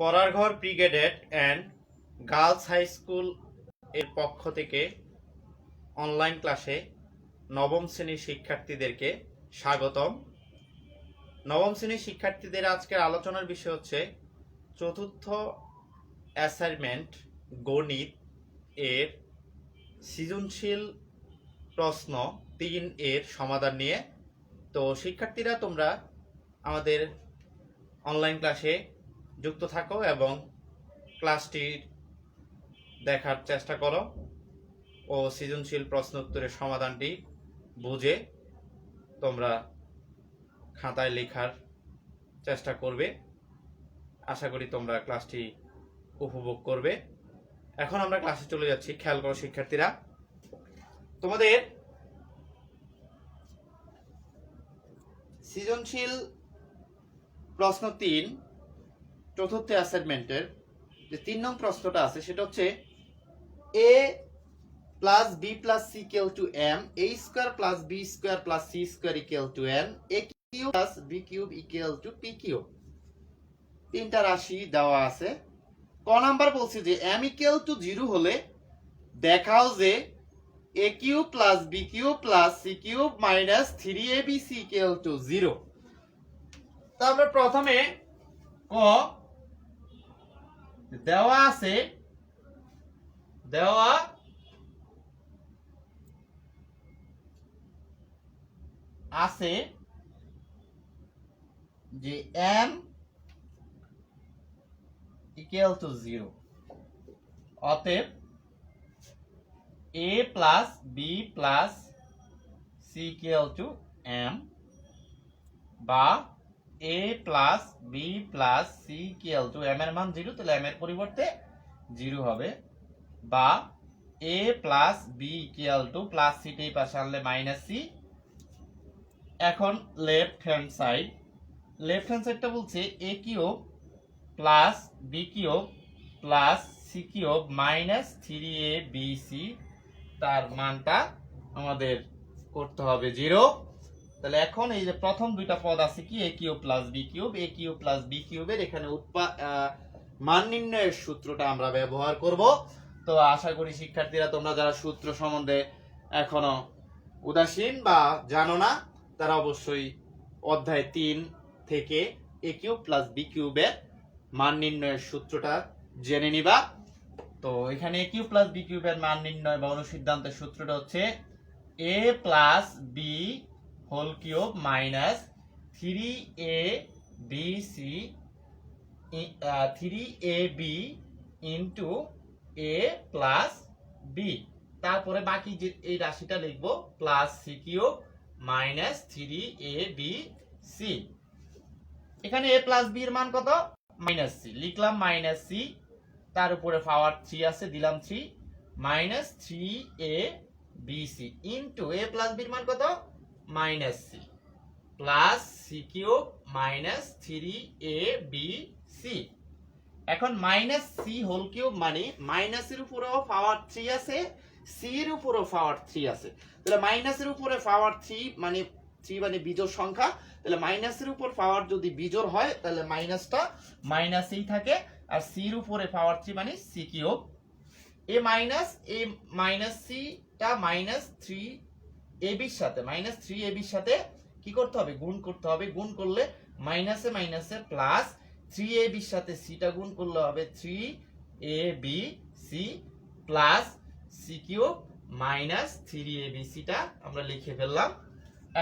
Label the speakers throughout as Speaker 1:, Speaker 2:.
Speaker 1: পরারঘর ব্রিগেডেড and girls high স্কুলের পক্ষ থেকে অনলাইন ক্লাসে নবম শ্রেণির শিক্ষার্থীদেরকে স্বাগতম। নবম শ্রেণির শিক্ষার্থীদের আজকের আলোচনার বিষয় হচ্ছে চতুর্থ অ্যাসাইনমেন্ট গণিত এর সৃজনশীল প্রশ্ন তিন এর সমাধান নিয়ে। তো শিক্ষার্থীরা, তোমরা আমাদের অনলাইন ক্লাসে যুক্ত থাকো এবং ক্লাসটি দেখার চেষ্টা করো ও সৃজনশীল প্রশ্ন উত্তরের সমাধানটি বুঝে তোমরা খাতায় লেখার চেষ্টা করবে। আশা করি তোমরা ক্লাসটি উপভোগ করবে। এখন আমরা ক্লাসে চলে যাচ্ছি। খেয়াল করো শিক্ষার্থীরা। তোমাদের সৃজনশীল প্রশ্ন তিন চতুর্থ অ্যাসাইনমেন্টের যে তিন নং প্রশ্নটা আছে, সেটা হচ্ছে A plus B plus C equal to M A square plus B square plus C square equal to N A cube plus B cube equal to P cube তিনটা রাশি দেওয়া আছে। ক নাম্বার বলছি যে এম ইকেল টু জিরো হলে দেখাও যে A cube plus B cube plus C cube minus three A B C equal to zero তা আমরা প্রথমে ক দেওয়া আছে। দেওয়া আছে যে এম ইকুয়াল টু জিরো অতএব A plus B plus C equal to M বা A plus B plus C equal to M এর মান জিরো তাহলে এম এর পরিবর্তে জিরো হবে। বা A plus B equal to plus city পাশে আনলে মাইনাস সি এখন left hand side left hand সাইডটা বলছে A cube plus B cube plus C cube minus three A B C তার মানটা আমাদের করতে হবে জিরো তাহলে এখন এই যে প্রথম দুইটা পদ আছে কি? A cube plus B cube A cube plus B কিউবের এখানে উৎপা মান নির্ণয়ের সূত্রটা আমরা ব্যবহার করব। তো আশা করি শিক্ষার্থীরা, তোমরা যারা সূত্র সম্বন্ধে এখনও উদাসীন বা জানো না, তারা অবশ্যই অধ্যায় তিন থেকে এ কিউব প্লাস বি কিউবের মান নির্ণয়ের সূত্রটা জেনে নিবা। তো এখানে এ কিউব প্লাস বি কিউবের মান নির্ণয় বা অনুসিদ্ধান্তের সূত্রটা হচ্ছে A plus B whole cube minus three A B C three A B into A plus B তারপরে বাকি যে এই রাশিটা লিখব plus C cube minus three A B C এখানে এ প্লাস বি এর মান কত? মাইনাস সি লিখলাম মাইনাস সি তার উপরে পাওয়ার থ্রি আছে, দিলাম three minus three A B C into A plus বির মান কত? Minus C plus C cube minus three A B C এখন মাইনাস সি হোল কিউব মানে মাইনাসের উপরেও পাওয়ার থ্রি আছে সি এর উপরেও পাওয়ার থ্রি আছে। তাহলে মাইনাসের উপরে পাওয়ার থ্রি মানে থ্রি মানে বিজোড় সংখ্যা। তাহলে মাইনাসের উপর পাওয়ার যদি বিজোড় হয়, তাহলে মাইনাসটা মাইনাসেই থাকে। আর সির উপরে পাওয়ার থ্রি মানে C cube A minus A minus সিটা মাইনাস থ্রি এ বির সাথে মাইনাস থ্রি এ বির সাথে কি করতে হবে? গুণ করতে হবে। গুণ করলে মাইনাসে মাইনাসে প্লাস থ্রি এ বির সাথে সিটা গুণ করলে হবে three A B C plus C cube minus three A B সিটা আমরা লিখে ফেললাম।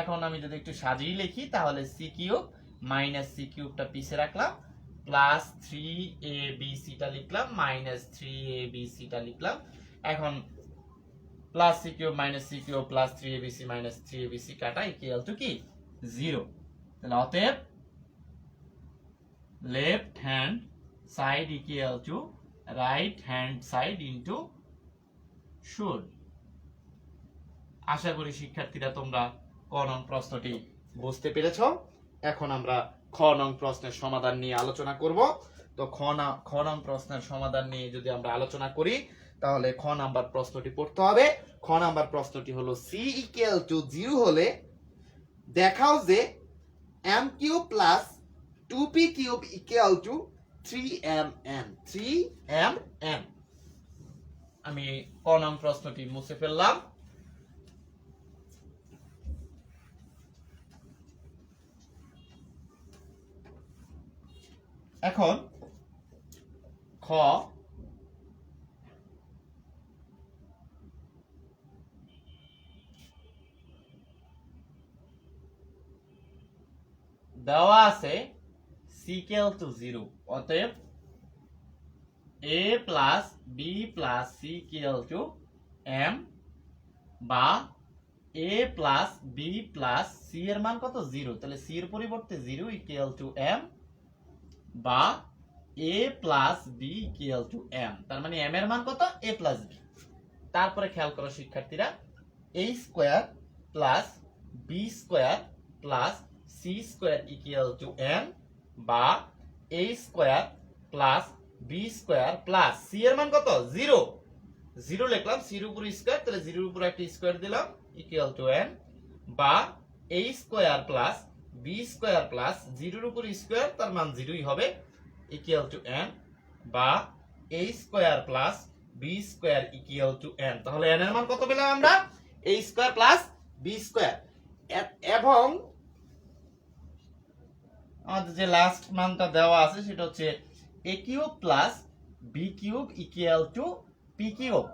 Speaker 1: এখন আমি যদি একটু সাজিয়ে লিখি, তাহলে সি কিউব মাইনাস সি কিউবটা পিছে রাখলাম প্লাস থ্রি এ বি সিটা লিখলাম মাইনাস থ্রি এ বি সিটা লিখলাম। এখন plus C cube minus C cube plus three A B C minus three A B C কাটা ইকুয়াল টু কি? জিরো তাহলে অতএব left hand side equal to right hand side into should আশা করি শিক্ষার্থীরা তোমরা ক নং প্রশ্নটি বুঝতে পেরেছ। এখন আমরা খ নং প্রশ্নের সমাধান নিয়ে আলোচনা করব। তো খ না- খ নং প্রশ্নের সমাধান নিয়ে যদি আমরা আলোচনা করি তাহলে খ নাম্বার প্রশ্নটি পড়তে হবে। খ নাম্বার প্রশ্নটি হলো সি ইকুয়াল টু জিরো হলে দেখাও যে M cube plus two P cube equal to three M N three M N আমি ক নাম প্রশ্নটি মুছে ফেললাম। এখন খ দেওয়া আছে সিকেল টু জিরো। অতএব A plus B plus C equal to M বা A plus B plus C এর মান কত? জিরো। তাহলে সি এর পরিবর্তে জিরো ইকুয়াল টু এম বা A plus B equal to M তার মানে এম এর মান কত? A plus B. তারপরে খেয়াল করো, শিক্ষার্থীরা A square plus B square plus C square equal to M বা A square plus B square plus C এর মান কত? জিরো জিরো লিখলাম সির উপর স্কোয়ার তাহলে জিরোর উপর একটা স্কোয়ার দিলাম ইকুয়াল টু এন বা A square plus B square plus জিরোর উপর স্কোয়ার তার মান জিরোই হবে ইকুয়াল টু এন বা A square plus B square equal to N তাহলে এন এর মান কত পেলাম আমরা? A square plus B square এবং আমাদের যে লাস্ট মানটা দেওয়া আছে সেটা হচ্ছে A cube plus B cube equal to P cube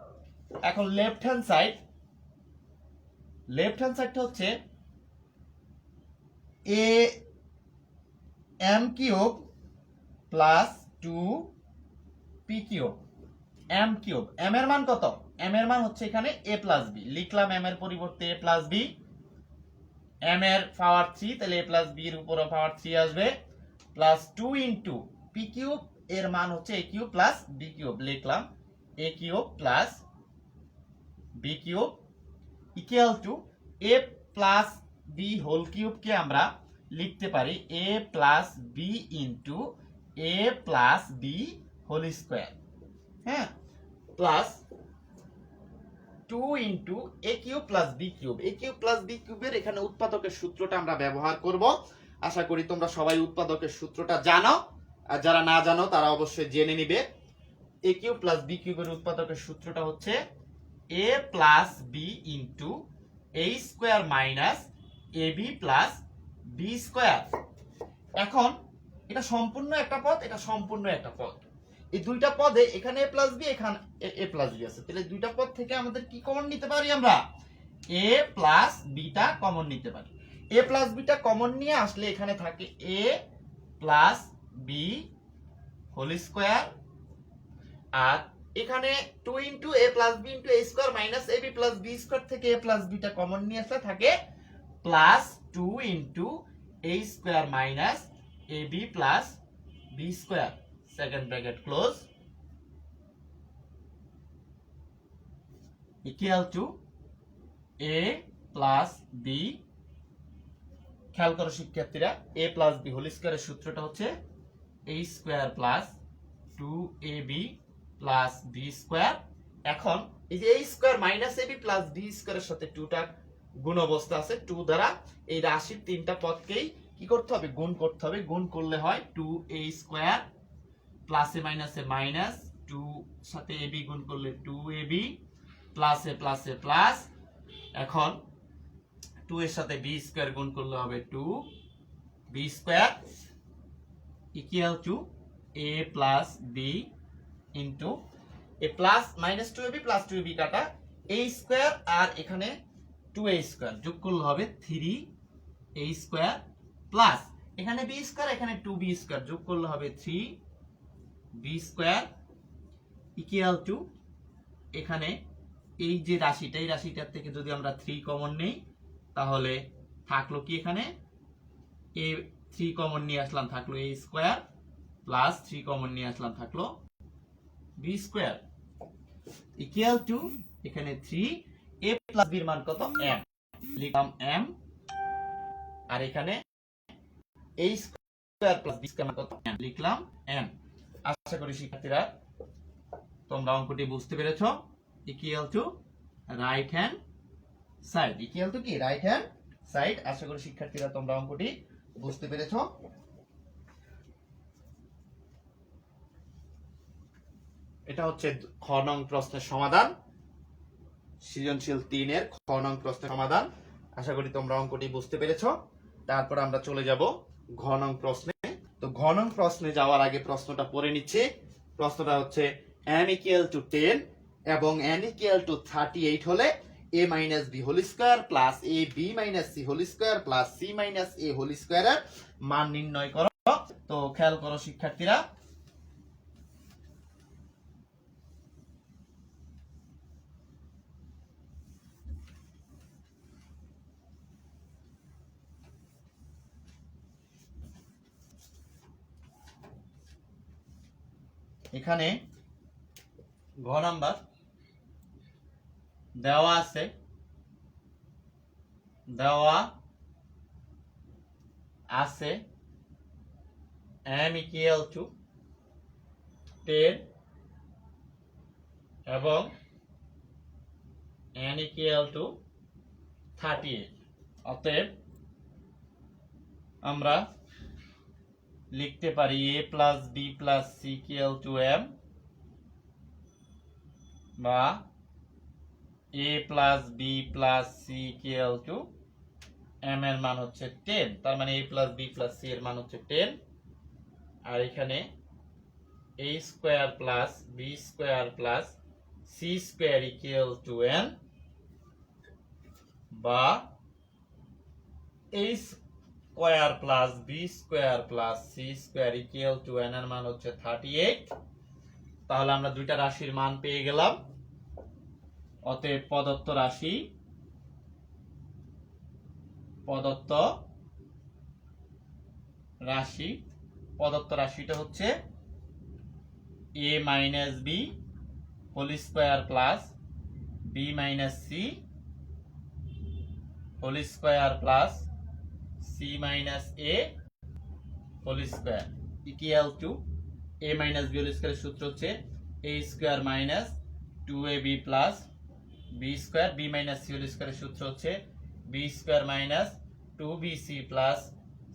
Speaker 1: এখন left hand side left hand সাইডটা হচ্ছে A M cube plus two P cube M cube M এর মান কত? এম এর মান হচ্ছে এখানে এ প্লাস বি লিখলাম এম এর পরিবর্তে এ প্লাস বি এম এর পাওয়ার থ্রি তাহলে এ প্লাস বি এর উপরে পাওয়ার থ্রি আসবে plus two into P cube এর মান হচ্ছে A cube plus B cube লিখলাম A cube plus B cube equal to A plus B whole কিউবকে আমরা লিখতে পারি A plus B into A plus B whole square হ্যাঁ plus two into A cube plus B cube A cube plus B কিউবের এখানে উৎপাদকের সূত্রটা আমরা ব্যবহার করব। আশা করি তোমরা সবাই উৎপাদকের সূত্রটা জানো। আর যারা না জানো, তারা অবশ্যই জেনে নিবে। এ কিউব প্লাস বি কিউবের উৎপাদকের সূত্রটা হচ্ছে A plus B into A square minus A B plus B square এখন, এটা সম্পূর্ণ একটা পদ, এটা সম্পূর্ণ একটা পদ। এই দুইটা পদে এখানে এ প্লাস বি এখানে এ প্লাস বি আছে। তাহলে দুইটা পদ থেকে আমাদের কি কমন নিতে পারি আমরা? এ প্লাস বিটা কমন নিতে পারি। এ প্লাস বিটা কমন নিয়ে আসলে এখানে থাকে A plus B whole square আর এখানে two into A plus B into A square minus A B plus B square থেকে এ প্লাস বিটা কমন নিয়ে আসলে থাকে plus two into A square minus A B plus B square second bracket close equal to A plus B খেয়াল করো শিক্ষার্থীরা A plus B whole স্কোয়ারের সূত্রটা হচ্ছে A square plus two A B plus B square এখন এই যে A square minus B plus B স্কোয়ারের সাথে টুটা গুণ অবস্থা আছে টু দ্বারা এই রাশির তিনটা পদকেই কি করতে হবে? গুণ করতে হবে। গুণ করলে হয় টু এ স্কোয়ার প্লাসে মাইনাসে মাইনাস টু সাথে এ বি গুণ করলে টু এ বি প্লাসে প্লাসে প্লাস এখন টু এর সাথে বি স্কোয়ার গুণ করলে হবে two B square equal to A plus B into A plus minus two A B plus two A B কাটা এ স্কোয়ার আর এখানে টু এ স্কোয়ার যোগ করলে হবে থ্রি এ স্কোয়ার প্লাস এখানে বি স্কোয়ার এখানে টু বি স্কোয়ার যোগ করলে হবে three B square equal to এখানে এই যে রাশিটা, এই রাশিটার থেকে যদি আমরা থ্রি কমন নেই, তাহলে থাকল কি এখানে? এ থ্রি কমন নিয়ে আসলাম থাকল A square plus three common নিয়ে আসলাম থাকল বি স্কোয়ার ইকুয়াল টু এখানে থ্রি এ প্লাস বির মান কত? এম লিখলাম এম আর এখানে A square plus B square কত? এম লিখলাম এম আশা করি শিক্ষার্থীরা, তোমরা অঙ্কটি বুঝতে পেরেছ। Equal to right hand side equal to কি? রাইট হ্যান্ড সাইড আশা করি শিক্ষার্থীরা, তোমরা অঙ্কটি বুঝতে পেরেছ। এটা হচ্ছে খ নং প্রশ্নের সমাধান। সৃজনশীল তিনের খ নং প্রশ্নের সমাধান। আশা করি তোমরা অঙ্কটি বুঝতে পেরেছ। তারপর আমরা চলে যাব ঘ নং প্রশ্নে। তো ঘ প্রশ্নে যাওয়ার আগে প্রশ্নটা পড়ে নিচ্ছে। প্রশ্নটা হচ্ছে এন ইকুয়াল টু টেন এবং N equal to thirty eight হলে A minus B whole square plus A B minus C whole square plus C minus A whole স্কোয়ারের মান নির্ণয় করো। তো খেয়াল করো শিক্ষার্থীরা এখানে ঘ নাম্বার দেওয়া আছে। দেওয়া আছে m equal টু 10 এবং n টু থার্টি 38 অতএব আমরা লিখতে পারি a plus B plus C equal to M বা a plus B plus C equal to M এর মান হচ্ছে টেন তার মানে a plus B plus C এর মান হচ্ছে টেন আর এখানে a square plus B square plus C square equal to N বা a square plus B square plus C square equal to N এর মান হচ্ছে থার্টি এইট। তাহলে আমরা দুইটা রাশির মান পেয়ে গেলাম। অতএব প্রদত্ত রাশি প্রদত্ত রাশি প্রদত্ত রাশিটা হচ্ছে A minus B whole square plus B minus C whole square plus minus A, whole square. Equal to A minus B whole স্কোয়ারের সূত্র হচ্ছে A square minus two A B plus B square. B minus C whole স্কোয়ারের সূত্র হচ্ছে B square minus two B C plus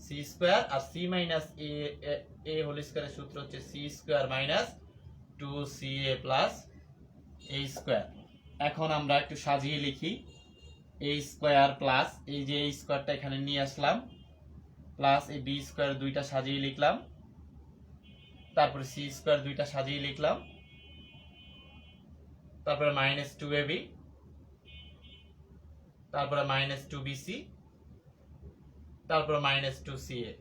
Speaker 1: C square. R C minus A A whole স্কোয়ারের সূত্র হচ্ছে C square minus two C A plus A square. এখন আমরা একটু সাজিয়ে লিখি। এ স্কোয়ার প্লাস এই যে এই স্কোয়ারটা এখানে নিয়ে আসলাম। প্লাস এই বি স্কোয়ার দুইটা সাজিয়ে লিখলাম। তারপরে সি স্কোয়ার দুইটা সাজিয়ে লিখলাম। তারপরে মাইনাস টু এ বি তারপরে মাইনাস টু বিসি তারপরে মাইনাস টু সি এ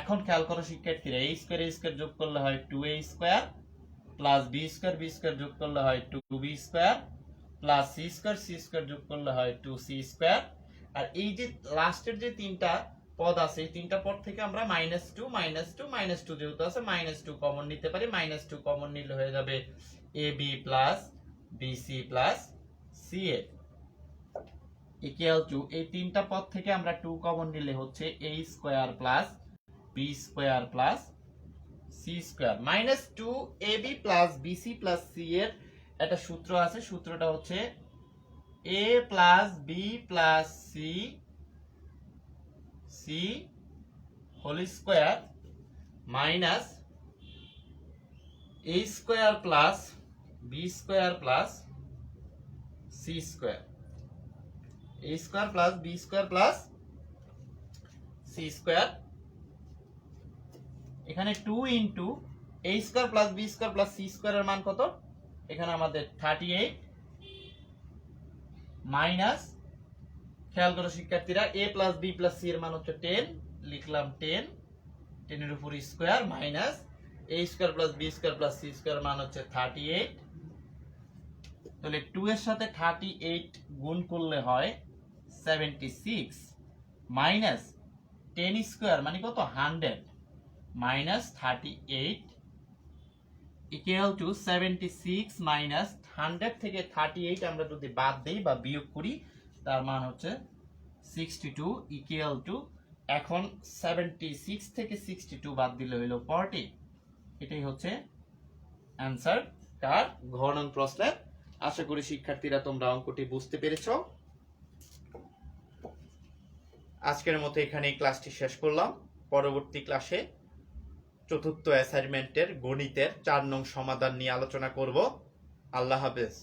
Speaker 1: এখন খেয়াল করো শিক্ষার্থীরা এই স্কোয়ার এই স্কোয়ার যোগ করলে হয় two A square plus B square B square যোগ করলে হয় two B square plus C square C square যোগ করলে হয় টু সি স্কোয়ার আর এই যে লাস্টের যে তিনটা পদ আছে, এই তিনটা পদ থেকে আমরা minus two minus two minus two যেহেতু আছে মাইনাস টু কমন নিতে পারি। মাইনাস টু কমন নিলে হয়ে যাবে A B plus BC plus C A equal to এই তিনটা পদ থেকে আমরা টু কমন নিলে হচ্ছে A square plus B square plus C square minus two A B plus BC plus C এর একটা সূত্র আছে, সূত্রটা হচ্ছে A plus B plus C C whole square minus A square plus B square plus C square A square plus B square plus C square এখানে two into A square plus B square plus C স্কোয়ারের মান কত? এখানে আমাদের thirty eight minus, খেয়াল করো শিক্ষার্থীরা A plus B plus C এর মান হচ্ছে টেন লিখলাম টেন টেনের উপর square minus A square plus B square plus C square মান হচ্ছে থার্টি এইট তাহলে টু এর সাথে থার্টি এইট গুণ করলে হয় seventy six minus ten square মানে কত? Hundred minus thirty eight equal to seventy six minus hundred থেকে থার্টি এইট আমরা যদি বাদ দিই বা বিয়োগ করি, তার মান হচ্ছে সিক্সটি টু ইকুয়াল টু এখন সেভেন্টি সিক্স থেকে সিক্সটি টু বাদ দিলে হইল ফর্টি এটাই হচ্ছে অ্যান্সার কার? ঘনন প্রশ্নের। আশা করি শিক্ষার্থীরা তোমরা অঙ্কটি বুঝতে পেরেছ। আজকের মতো এখানে ক্লাসটি শেষ করলাম। পরবর্তী ক্লাসে চতুর্থ অ্যাসাইনমেন্টের গণিতের চার নং সমাধান নিয়ে আলোচনা করব। আল্লাহ হাফেজ